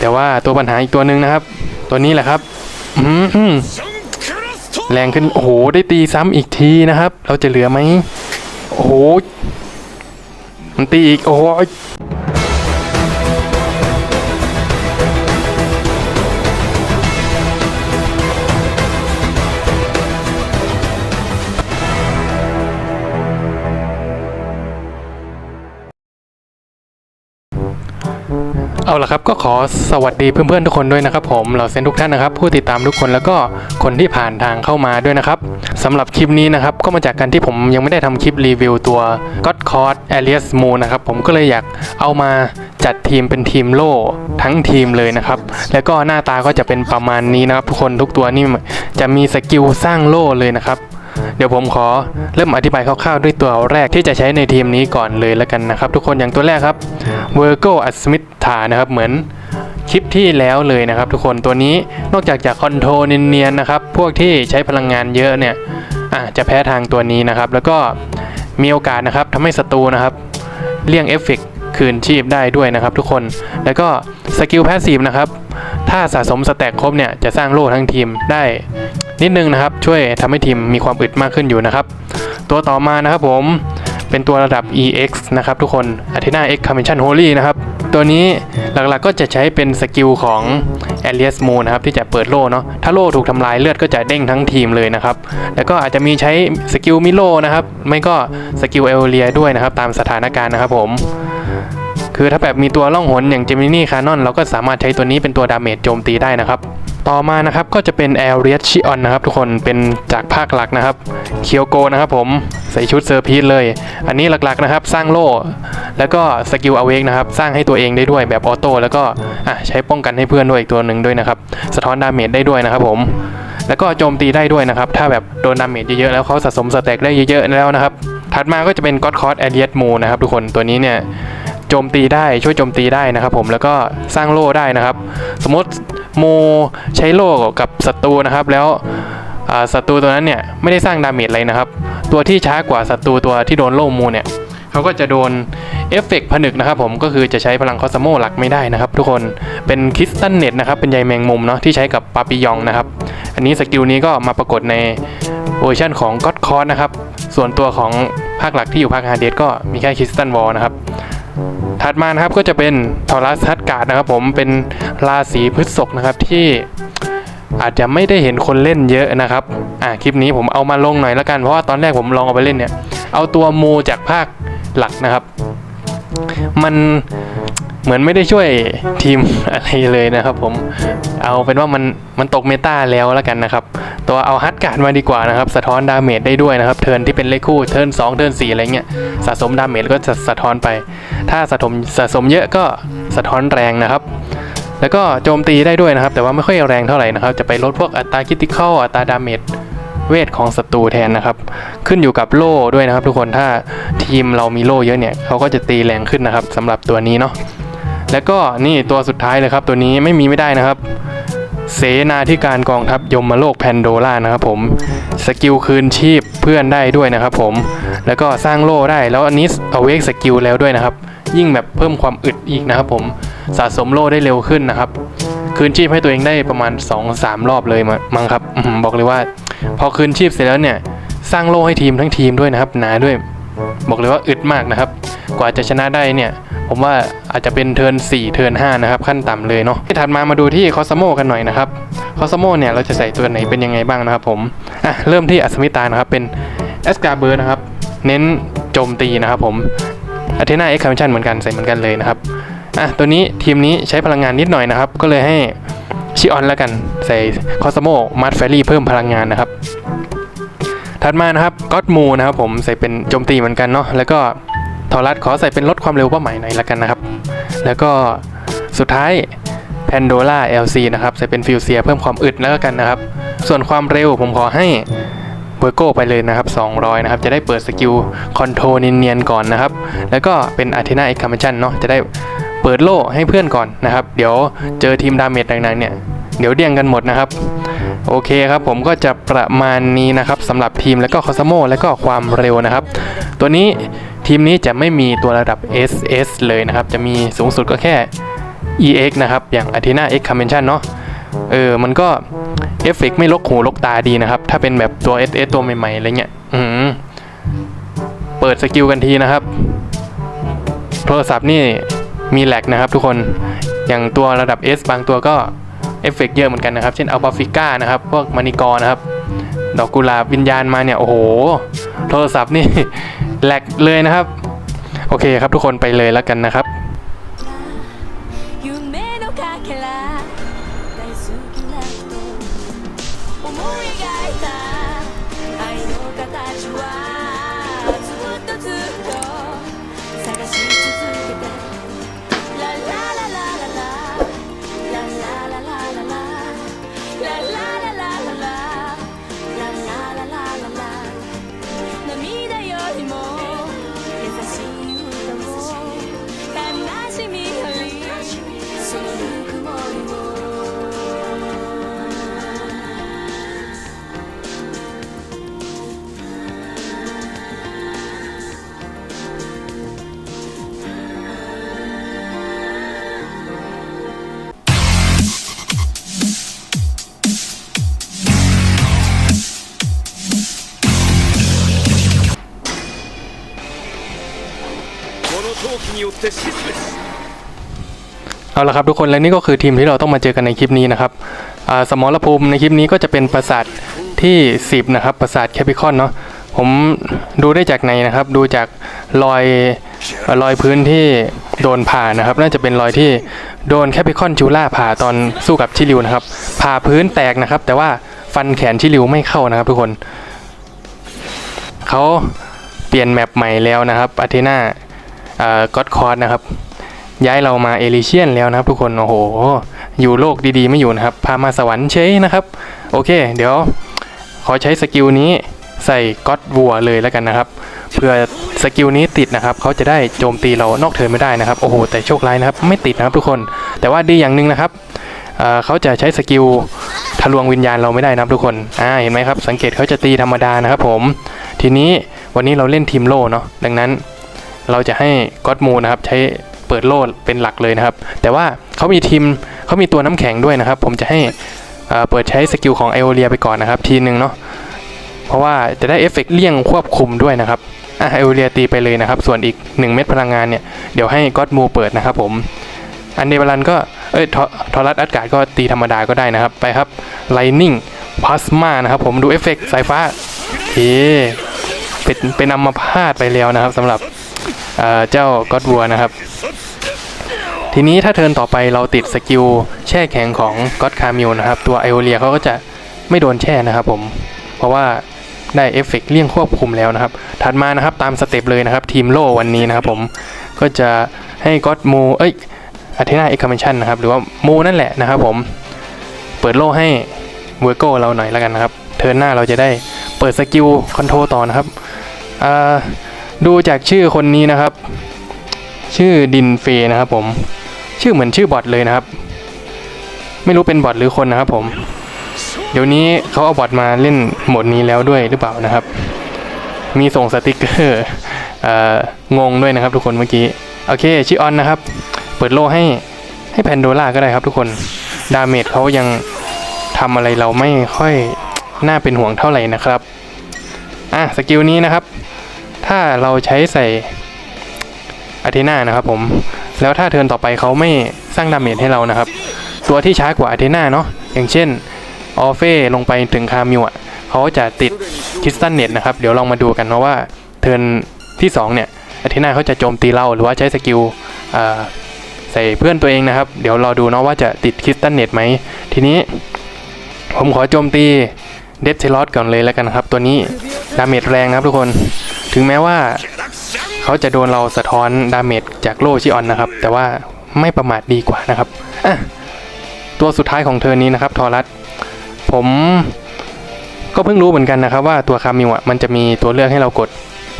แต่ว่าตัวปัญหาอีกตัวหนึ่งนะครับ ตัวนี้แหละครับแรงขึ้น โอ้โห ได้ตีซ้ำอีกทีนะครับ เราจะเหลือไหม โอ้โห มันตีอีก โอ้โห เอาละครับก็ขอสวัสดีเพื่อนๆทุกคนด้วยนะครับผมเราเซนทุกท่านนะครับ ผู้ติดตามทุกคนแล้วก็คนที่ผ่านทางเข้ามาด้วยนะครับสำหรับคลิปนี้นะครับก็มาจากการที่ผมยังไม่ได้ทำคลิปรีวิวตัว God c o r d Alias Moon นะครับผมก็เลยอยากเอามาจัดทีมเป็นทีมโล่ทั้งทีมเลยนะครับแล้วก็หน้าตาก็จะเป็นประมาณนี้นะครับทุกคนทุกตัวนี่จะมีสกิลสร้างโล่เลยนะครับ เดี๋ยวผมขอเริ่มอธิบายคร่าวๆ ด้วยตัวแรกที่จะใช้ในทีมนี้ก่อนเลยแล้วกันนะครับ ทุกคนอย่างตัวแรกครับ v i r g o a s m i t h a นะครับเหมือนคลิปที่แล้วเลยนะครับ ทุกคนตัวนี้นอกจากจะคอนโทรลเนียนๆนะครับ พวกที่ใช้พลังงานเยอะเนี่ยอะจะแพ้ทางตัวนี้นะครับ แล้วก็มีโอกาสนะครับทำให้ศัตรูนะครับเลี่ยงเอฟเฟกต์ คืนชีพได้ด้วยนะครับทุกคน แล้วก็สกิลแพสซีฟนะครับ ถ้าสะสมสแต็กครบเนี่ยจะสร้างโล่ทั้งทีมได้นิดนึงนะครับ ช่วยทำให้ทีมมีความอึดมากขึ้นอยู่นะครับ ตัวต่อมานะครับผมเป็นตัวระดับ EX นะครับทุกคน Athena X Convention Holy นะครับ ตัวนี้หลักๆก็จะใช้เป็นสกิลของ Alias Moon นะครับที่จะเปิดโล่เนาะ ถ้าโล่ถูกทำลายเลือดก็จะเด้งทั้งทีมเลยนะครับ แล้วก็อาจจะมีใช้สกิลมิโลนะครับ ไม่ก็สกิลเอลเลียด้วยนะครับ ตามสถานการณ์นะครับผม คือถ้าแบบมีตัวล่องหนอย่างเจมินี่คานอนเราก็สามารถใช้ตัวนี้เป็นตัวดาเมจโจมตีได้นะครับต่อมานะครับก็จะเป็นแอลเรียชิออนนะครับทุกคนเป็นจากภาคหลักนะครับเคียวโกนะครับผมใส่ชุดเซอร์พีทเลย อันนี้หลักๆนะครับสร้างโล่แล้วก็สกิลอเวกนะครับสร้างให้ตัวเองได้ด้วยแบบออโต้แล้วก็อะใช้ป้องกันให้เพื่อนด้วยอีกตัวหนึ่งด้วยนะครับสะท้อนดาเมจได้ด้วยนะครับผมแล้วก็โจมตีได้ด้วยนะครับถ้าแบบโดนดาเมจเยอะๆแล้วเขาสะสมสแต็กได้เยอะๆแล้วนะครับถัดมาก็จะเป็นก็อดคอร์สแอเรียสมูนะครับทุกคนตัวนี้เนี่ย โจมตีได้ช่วยโจมตีได้นะครับผมแล้วก็สร้างโล่ได้นะครับ สมมติโมใช้โล่กับศัตรูนะครับ แล้วศัตรูตัวนั้นเนี่ยไม่ได้สร้างดาเมจอะไรนะครับ ตัวที่ช้ากว่าศัตรูตัวที่โดนโล่โมเนี่ยเขาก็จะโดนเอฟเฟกต์ผนึกนะครับผมก็คือจะใช้พลังคอสโมหลักไม่ได้นะครับ ทุกคนเป็นคริสตัลเน็ตนะครับเป็นใยแมงมุมเนาะที่ใช้กับปาปิยองนะครับ อันนี้สกิลนี้ก็มาปรากฏในเวอร์ชันของก็อดคอร์นะครับ ส่วนตัวของภาคหลักที่อยู่ภาคฮาเดสก็มีแค่คริสตัลวอลนะครับ ถัดมานะครับก็จะเป็นทอรัสฮัตการ์ดนะครับ ผมเป็นราศีพฤษภนะครับที่อาจจะไม่ได้เห็นคนเล่นเยอะนะครับ อ่าคลิปนี้ผมเอามาลงหน่อยละกันเพราะว่าตอนแรกผมลองเอาไปเล่นเนี่ย เอาตัวมูจากภาคหลักนะครับ มันเหมือนไม่ได้ช่วยทีมอะไรเลยนะครับ ผม เอาเป็นว่ามันมันตกเมตาแล้วแล้วกันนะครับ ตัวเอาฮัตการ์ดมาดีกว่านะครับ สะท้อนดาเมจได้ด้วยนะครับ เทิร์นที่เป็นเลขคู่ เทิร์น2เทิร์น4อะไรเงี้ย สะสมดาเมจก็จะสะท้อนไป ถ้าสะสมสะสมเยอะก็สะท้อนแรงนะครับ แล้วก็โจมตีได้ด้วยนะครับ แต่ว่าไม่ค่อยแรงเท่าไหร่นะครับ จะไปลดพวกอัตราคิติคอลอัตราดาเมจเวทของศัตรูแทนนะครับ ขึ้นอยู่กับโล่ด้วยนะครับ ทุกคน ถ้าทีมเรามีโล่เยอะเนี่ย เขาก็จะตีแรงขึ้นนะครับสำหรับตัวนี้เนาะ แล้วก็นี่ตัวสุดท้ายเลยครับ ตัวนี้ไม่มีไม่ได้นะครับ เสนาธิการกองทัพยมโลกแพนโดล่านะครับผมสกิลคืนชีพเพื่อนได้ด้วยนะครับผมแล้วก็สร้างโล่ได้แล้วอันนี้เอาเวกสกิลแล้วด้วยนะครับ ยิ่งแบบเพิ่มความอึดอีกนะครับผมสะสมโล่ได้เร็วขึ้นนะครับคืนชีพให้ตัวเองได้ประมาณ 2-3 รอบเลยมั้งครับบอกเลยว่า พอคืนชีพเสร็จแล้วเนี่ยสร้างโล่ให้ทีมทั้งทีมด้วยนะครับหนาด้วย บอกเลยว่าอึดมากนะครับ กว่าจะชนะได้เนี่ย ผมว่าอาจจะเป็นเทิร์น4เทิร์น5นะครับขั้นต่ำเลยเนาะที่ถัดมามาดูที่คอสโมกันหน่อยนะครับคอสโมเนี่ยเราจะใส่ตัวไหนเป็นยังไงบ้างนะครับผมอะเริ่มที่อัศมิตานะครับเป็นเอสกาเบอร์นะครับเน้นโจมตีนะครับผมอาเทนาเอ็กซ์คามิชันเหมือนกันใส่เหมือนกันเลยนะครับอะตัวนี้ทีมนี้ใช้พลังงานนิดหน่อยนะครับ ก็เลยให้ชิออนแล้วกันใส่คอสโมมาร์แฟรี่เพิ่มพลังงานนะครับถัดมานะครับก็อดมูนะครับผมใส่เป็นโจมตีเหมือนกันเนาะแล้วก็ ทอรัสขอใส่เป็นลดความเร็วเป้าหมายหน่อยละกันนะครับ แล้วก็สุดท้ายแพนโดล่า LC นะครับใส่เป็นฟิวเซียเพิ่มความอึดแล้วกันนะครับ ส่วนความเร็วผมขอให้เบอร์โก้ไปเลยนะครับ 200 นะครับ จะได้เปิดสกิลคอนโทรเนียนๆก่อนนะครับ แล้วก็เป็นอาเทนาเอ็กคามิชันเนาะจะได้เปิดโล่ให้เพื่อนก่อนนะครับ เดี๋ยวเจอทีมดาเมจดังๆเนี่ย เดี๋ยวเดี่ยงกันหมดนะครับ โอเคครับผมก็จะประมาณนี้นะครับสำหรับทีมแล้วก็คอสโมแล้วก็ความเร็วนะครับ ตัวนี้ ทีมนี้จะไม่มีตัวระดับ SS เลยนะครับ จะมีสูงสุดก็แค่ EX นะครับ อย่าง Athena X Convention เนาะเออ มันก็เอฟเฟกต์ไม่ลกหูลกตาดีนะครับ ถ้าเป็นแบบตัว SS ตัวใหม่ ๆ อะไรเงี้ย อืม เปิดสกิลกันทีนะครับ โทรศัพท์นี่มีแหลกนะครับทุกคน อย่างตัวระดับ S บางตัวก็เอฟเฟกต์เยอะเหมือนกันนะครับ เช่นอัลปาฟิก้านะครับ พวกมานิกรนะครับ ดอกกุหลาบวิญญาณมาเนี่ย โอ้โห โทรศัพท์นี่ แหลกเลยนะครับ โอเคครับทุกคนไปเลยแล้วกันนะครับ この陶器によって死すべし เอาละครับทุกคนและนี่ก็คือทีมที่เราต้องมาเจอกันในคลิปนี้นะครับอ่าสมรภูมิในคลิปนี้ก็จะเป็นปราสาทที่ 10 นะครับปราสาทแคปิคอนเนาะผมดูได้จากไหนนะครับ ดูจากรอยรอยพื้นที่โดนผ่านะครับ น่าจะเป็นรอยที่โดนแคปิคอนจูล่าผ่าตอนสู้กับชิลิวนะครับผ่าพื้นแตกนะครับ แต่ว่าฟันแขนชิลิวไม่เข้านะครับ ทุกคนเขาเปลี่ยนแมปใหม่แล้วนะครับอาเทนา ก็อดคอร์สนะครับ ย้ายเรามาเอลิเชียนแล้วนะครับ ทุกคน โอ้โห อยู่โลกดีๆ ไม่อยู่นะครับ พามาสวรรค์เฉยนะครับ โอเค เดี๋ยว ขอใช้สกิลนี้ใส่ก็อดวัวเลยแล้วกันนะครับเพื่อสกิลนี้ติดนะครับเขาจะได้โจมตีเรานอกเทินไม่ได้นะครับ โอ้โห แต่โชคร้ายนะครับ ไม่ติดนะครับทุกคน แต่ว่าดีอย่างหนึ่งนะครับเอ่อเขาจะใช้สกิลทะลวงวิญญาณเราไม่ได้นะครับทุกคนอ่าเห็นไหมครับ สังเกตเขาจะตีธรรมดานะครับผม ทีนี้วันนี้เราเล่นทีมโล่เนาะดังนั้น เราจะให้ก็อดมูนะครับใช้เปิดโล่เป็นหลักเลยนะครับ แต่ว่าเขามีทีมเขามีตัวน้ำแข็งด้วยนะครับ ผมจะให้เปิดใช้สกิลของไอโอเลียไปก่อนนะครับทีนึงเนาะเพราะว่าจะได้เอฟเฟกต์เลี่ยงควบคุมด้วยนะครับไอโอเลียตีไปเลยนะครับ ส่วนอีก 1 เม็ดพลังงานเนี่ยเดี๋ยวให้ก็อดมูเปิดนะครับผมอันเดบาลันก็เอ้ยทอทอรัสอากาศก็ตีธรรมดาก็ได้นะครับ ไปครับไลนิ่งพลาสมานะครับผมดูเอฟเฟกต์สายฟ้าโอเคเป็นเป็นอัมพาตไปแล้วนะครับสำหรับ เจ้าก็อดวัวนะครับ ทีนี้ถ้าเทินต่อไปเราติดสกิลแช่แข็งของก็อดคามิวนะครับ ตัวไอโอเลียเขาก็จะไม่โดนแช่นะครับผม เพราะว่าได้เอฟเฟกต์เลี่ยงควบคุมแล้วนะครับ ถัดมานะครับตามสเต็ปเลยนะครับ ทีมโลวันนี้นะครับผมก็จะให้ก็อดมูเอ้ยอาเทนาเอ็กคาเมชันนะครับ หรือว่ามูนั่นแหละนะครับผม เปิดโล่ให้เวอร์โกเราหน่อยแล้วกันนะครับ เทิร์นหน้าเราจะได้เปิดสกิลคอนโทรต่อนะครับอ่า ดูจากชื่อคนนี้นะครับ ชื่อดินเฟยนะครับผม ชื่อเหมือนชื่อบอทเลยนะครับ ไม่รู้เป็นบอทหรือคนนะครับ ผม เดี๋ยวนี้เขาเอาบอทมาเล่นโหมดนี้แล้วด้วยหรือเปล่านะครับ มีส่งสติกเกอร์องงด้วยนะครับ ทุกคนเมื่อกี้โอเคชื่อออนนะครับ เปิดโลให้ให้แพนโดล่าก็ได้ครับ ทุกคนดาเมจเขายังทำอะไรเราไม่ค่อยน่าเป็นห่วงเท่าไหร่นะครับอะสกิลนี้นะครับ ถ้าเราใช้ใส่อาเทน่านะครับผม แล้วถ้าเทินต่อไปเขาไม่สร้างดาเมจให้เรานะครับ ตัวที่ช้ากว่าอาเทน่าเนาะอย่างเช่นออเฟ่ลงไปถึงคามิวอะเขาจะติดคริสตันเน็ตนะครับ เดี๋ยวลองมาดูกันนะว่าเทินที่2เนี่ยอาเทน่าเขาจะโจมตีเราหรือว่าใช้สกิลใส่เพื่อนตัวเองนะครับ เดี๋ยวรอดูเนาะว่าจะติดคริสตันเน็ตไหมทีนี้ ผมขอโจมตีเด d เทลอสก่อนเลยแล้วกันครับ ตัวนี้ดาเมจแรงนะครับทุกคน ถึงแม้ว่า เขาจะโดนเราสะท้อนดาเมจจากโลชิออนนะครับ แต่ว่าไม่ประมาทดีกว่านะครับอะตัวสุดท้ายของเทอนี้นะครับ ทอรัสผมก็เพิ่งรู้เหมือนกันนะครับ ว่าตัวคามิวอะมันจะมีตัวเลือกให้เรากด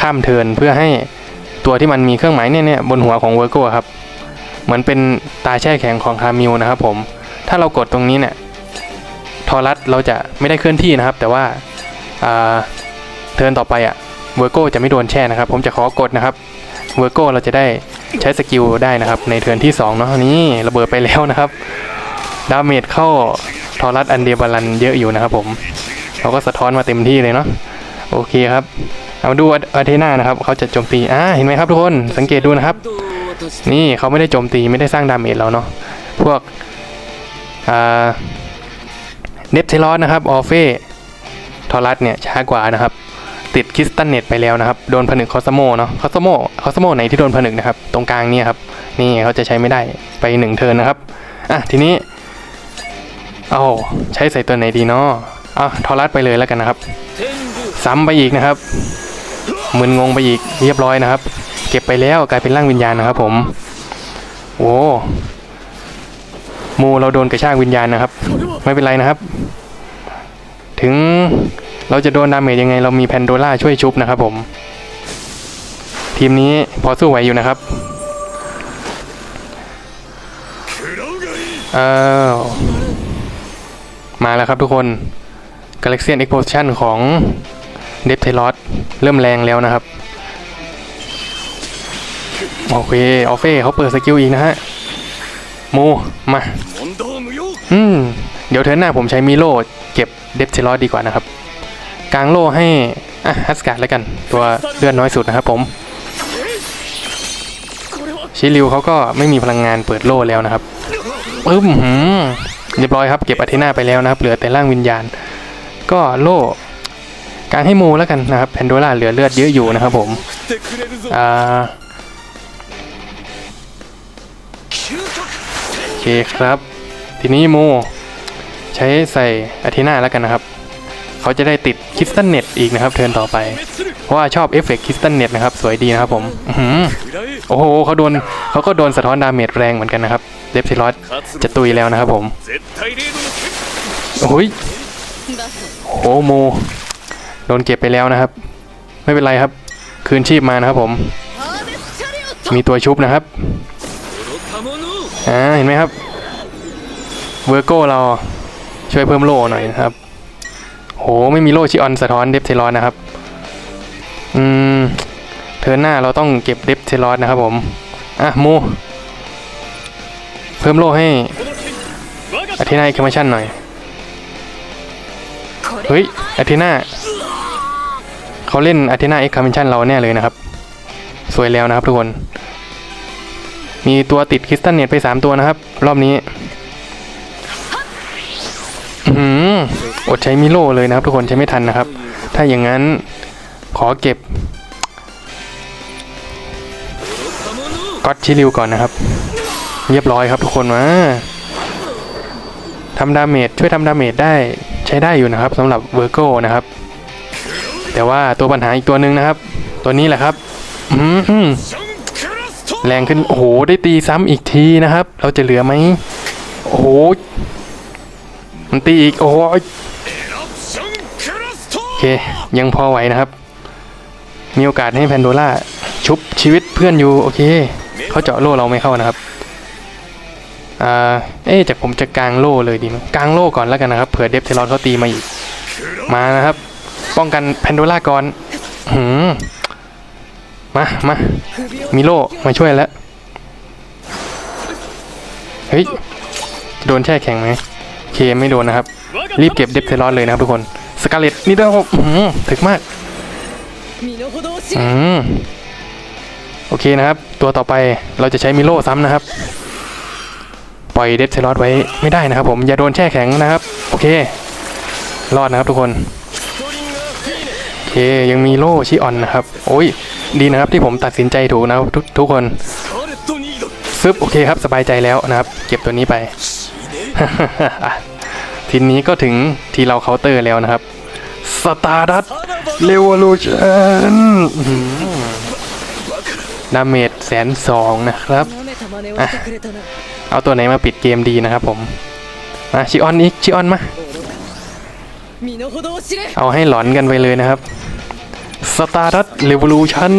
ข้ามเทินเพื่อให้ตัวที่มันมีเครื่องหมายเนี่ยเนี่ยบนหัวของเวอร์โก้ครับ เหมือนเป็นตาแช่แข็งของคามิวนะครับ ผมถ้าเรากดตรงนี้เนี่ยทอรัสเราจะไม่ได้เคลื่อนที่นะครับ แต่ว่าเทิร์นต่อไปอะ เวอร์โกจะไม่โดนแช่นะครับ ผมจะขอกดนะครับเวอร์โกเราจะได้ใช้สกิลได้นะครับ ในเทิร์นที่2เนาะนี่ระเบิดไปแล้วนะครับดาเมจเข้าทอรัสอันเดียบาลันเยอะอยู่นะครับผมเขาก็สะท้อนมาเต็มที่เลยเนาะโอเคครับ เอามาดูอาเทนานะครับเขาจะโจมตีอ่าเห็นไหมครับทุกคนสังเกตดูนะครับ นี่เขาไม่ได้โจมตีไม่ได้สร้างดาเมจเราเนาะพวกอ่าเนปเทลอสนะครับออเฟ่ทอรัสเนี่ยช้ากว่านะครับ ติดคริสตันเน็ตไปแล้วนะครับ โดนผนึกคอสโมเนาะคอสโมคอสโมไหนที่โดนผนึกนะครับ ตรงกลางเนี่ยครับ นี่เขาจะใช้ไม่ได้ไปหนึ่งเทิร์นนะครับ อะทีนี้เอาใช้ใส่ตัวไหนดีเนาะอะทอรัสไปเลยแล้วกันนะครับ ซ้ำไปอีกนะครับมึนงงไปอีกเรียบร้อยนะครับ เก็บไปแล้วกลายเป็นร่างวิญญาณนะครับ ผมโอ้มูเราโดนกระชากวิญญาณนะครับ ไม่เป็นไรนะครับ ถึง เราจะโดนดาเมจยังไงเรามีแพนโดล่าช่วยชุบนะครับผม ทีมนี้พอสู้ไหวอยู่นะครับอ้าวมาแล้วครับทุกคน Galaxian Explosion ของเดฟเทลอสเริ่มแรงแล้วนะครับ โอเค ออฟเฟ่เขาเปิดสกิลอีกนะฮะโมมา อืม เดี๋ยวเทิร์นหน้าผมใช้มิโลเก็บเดฟเทลอสดีกว่านะครับ กลางโล่ให้อะฮัสการ์ดแล้วกัน ตัวเลือดน้อยสุดนะครับผม ชิริวเขาก็ไม่มีพลังงานเปิดโล่แล้วนะครับปึ๊บหืมเรียบร้อยครับ เก็บอาเทนาไปแล้วนะครับ เหลือแต่ร่างวิญญาณ ก็โล่กลางให้โมแล้วกันนะครับแพนโดล่าเหลือเลือดเยอะอยู่นะครับผมอ่าโอเคครับ ทีนี้โมใช้ใส่อาเทนาแล้วกันนะครับ เขาจะได้ติดคิสตันเน็ตอีกนะครับเทิร์นต่อไป เพราะว่าชอบเอฟเฟกต์คิสตันเน็ตนะครับสวยดีนะครับผมอื้อหือโอ้โหเขาโดนเขาก็โดนสะท้อนดาเมจแรงเหมือนกันนะครับเดฟซิลอสจะตุยแล้วนะครับผมโอ้ยโอ้โมโดนเก็บไปแล้วนะครับ ไม่เป็นไรครับ คืนชีพมานะครับผม มีตัวชุบนะครับอ่าเห็นไหมครับเวอร์โก้เราช่วยเพิ่มโล่หน่อยนะครับ โห ไม่มีโลชิออนสะท้อนเดฟเทลอนนะครับ อืม เทิร์นหน้าเราต้องเก็บเดฟเทลอนนะครับผม อะโมเพิ่มโลให้อาเทนาอีกคอมชั่นหน่อย เฮ้ยอาเทนาเขาเล่นอาเทนาเอ็กคามิชันเราแน่เลยนะครับ สวยแล้วนะครับทุกคน มีตัวติดคริสตันเน็ตไป 3 ตัวนะครับ รอบนี้ อื้อหืออดใช้มิโลเลยนะครับ ทุกคนใช้ไม่ทันนะครับ ถ้าอย่างนั้นขอเก็บก็อตชิลิวก่อนนะครับ เรียบร้อยครับทุกคนมาทำดาเมจช่วยทำดาเมจได้ใช้ได้อยู่นะครับสำหรับเวอร์โกนะครับ แต่ว่าตัวปัญหาอีกตัวหนึ่งนะครับ ตัวนี้แหละครับแรงขึ้นโอ้โหได้ตีซ้ำอีกทีนะครับ เราจะเหลือไหมโอ้โห มันตีอีก โอ้โหโอเค ยังพอไหวนะครับ มีโอกาสให้แพนโดล่าชุบชีวิตเพื่อนอยู่ โอเค เขาเจาะโล่เราไม่เข้านะครับอ่าเอ๊ะจากผมจะกางโล่เลยดีไหมกางโล่ก่อนแล้วกันนะครับ เผื่อเดฟเทลอนเขาตีมาอีก มานะครับ ป้องกันแพนโดล่าก่อนหืมมามามิโลมาช่วยแล้ว เฮ้ย โดนแช่แข็งไหมโอ เคไม่โดนนะครับ รีบเก็บเดฟเทลอนเลยนะครับทุกคนสกาเลตนี่ด้วยครับอื้อหือถึกมากอืมโอเคนะครับ ตัวต่อไปเราจะใช้มิโลซ้ำนะครับ ปล่อยเดฟเทลอสไว้ไม่ได้นะครับ ผมอย่าโดนแช่แข็งนะครับ โอเค รอดนะครับทุกคนโอเคยังมีโลชิออนนะครับ โอ้ยดีนะครับที่ผมตัดสินใจถูกนะทุกทุกคนซึบโอเคครับสบายใจแล้วนะครับ เก็บตัวนี้ไป ทีนี้ก็ถึงที่เราเคาน์เตอร์แล้วนะครับสตาร์ดัตเรวอลูชันดาเมจแสนสองนะครับ เอาตัวไหนมาปิดเกมดีนะครับผมมาชิออนอีกชิออนมา เอาให้หลอนกันไปเลยนะครับสตาร์ดัตเรวอลูชัน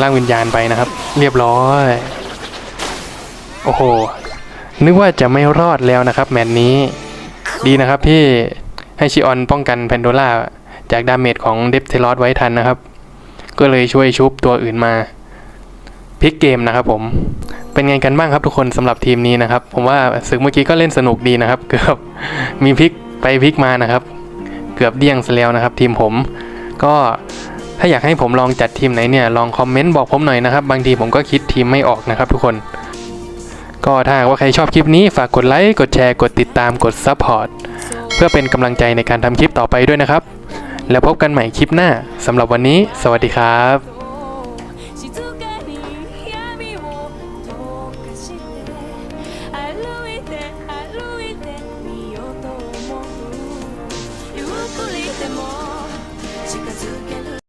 ร่างวิญญาณไปนะครับ เรียบร้อย โอ้โห นึกว่าจะไม่รอดแล้วนะครับ แมตช์นี้ ดีนะครับที่ให้ชิออนป้องกันแพนโดล่าจากดาเมจของเดฟเทลอสไว้ทันนะครับ ก็เลยช่วยชุบตัวอื่นมาพลิกเกมนะครับผมเป็นไงกันบ้างครับทุกคนสำหรับทีมนี้นะครับ ผมว่าศึกเมื่อกี้ก็เล่นสนุกดีนะครับ เกือบมีพลิกไปพลิกมานะครับ เกือบเดี้ยงซะแล้วนะครับ ทีมผม ก็ถ้าอยากให้ผมลองจัดทีมไหนเนี่ยลองคอมเมนต์บอกผมหน่อยนะครับ บางทีผมก็คิดทีมไม่ออกนะครับ ทุกคน ก็ถ้าหากว่าใครชอบคลิปนี้ฝากกดไลค์ กดแชร์ กดติดตาม กดซับพอร์ตเพื่อเป็นกำลังใจในการทำคลิปต่อไปด้วยนะครับ แล้วพบกันใหม่คลิปหน้าสำหรับวันนี้ สวัสดีครับ